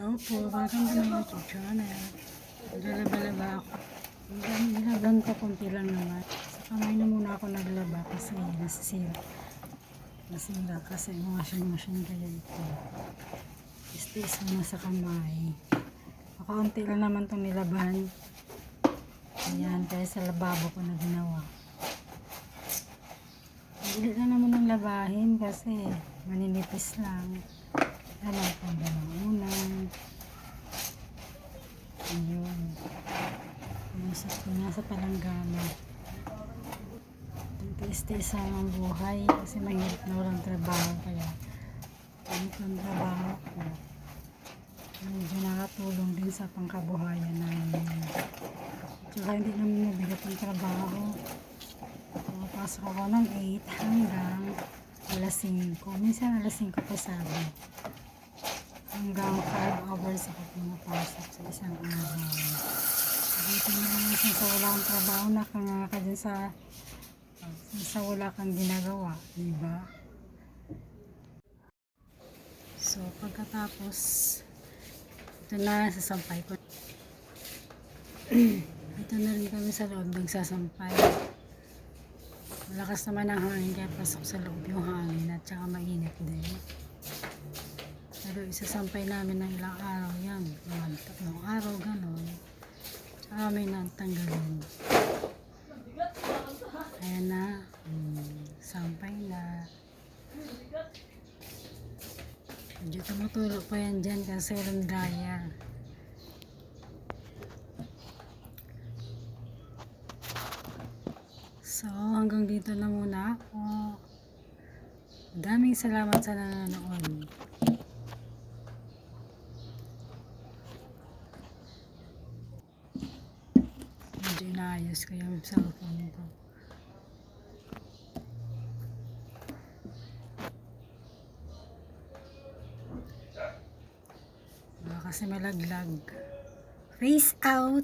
Hello po, welcome to my YouTube channel. Naglalaba-laba ako. Nilaban ko kunti lang naman. Sa kamay na muna ako naglaba kasi nasisira. Nasira kasi washing machine kaya ito. Mo na sa kamay. Makaunti lang naman itong nilaban. Ayan, kaya sa lababo ko na ginawa. Hindi na naman ang labahin kasi maninipis lang. Ano pa ba ng unang? Nasa, nasa palanggana. Tiis-tiis ang buhay kasi mahirap na walang trabaho kaya ano ang trabaho ko. Medyo nakatulong din sa pangkabuhayan namin. Tsaka hindi naman mabigat ang trabaho. Pumapasok ako ng 8 hanggang alas 5. Minsan alas 5 pa sabi. Hanggang 5 hours ako pumapasok sa isang araw. Dito na minsan sa wala kang trabaho, nakanganga ka dyan sa, sa wala kang ginagawa. Diba? So, pagkatapos, ito na sasampay ko. ito na rin kami sa loob nagsasampay. Malakas naman ang hangin kaya pasok sa loob yung hangin at saka mainit din. Pero isasampay namin ng ilang araw yan. Na. Hmm, sampay na. Medyo tumutulo pa yan dyan kasi walang dryer. So, hanggang dito na muna ako. Daming salamat sa nanonood. Medyo inaayos ko yung cellphone ko. Kasi malaglag. Face out!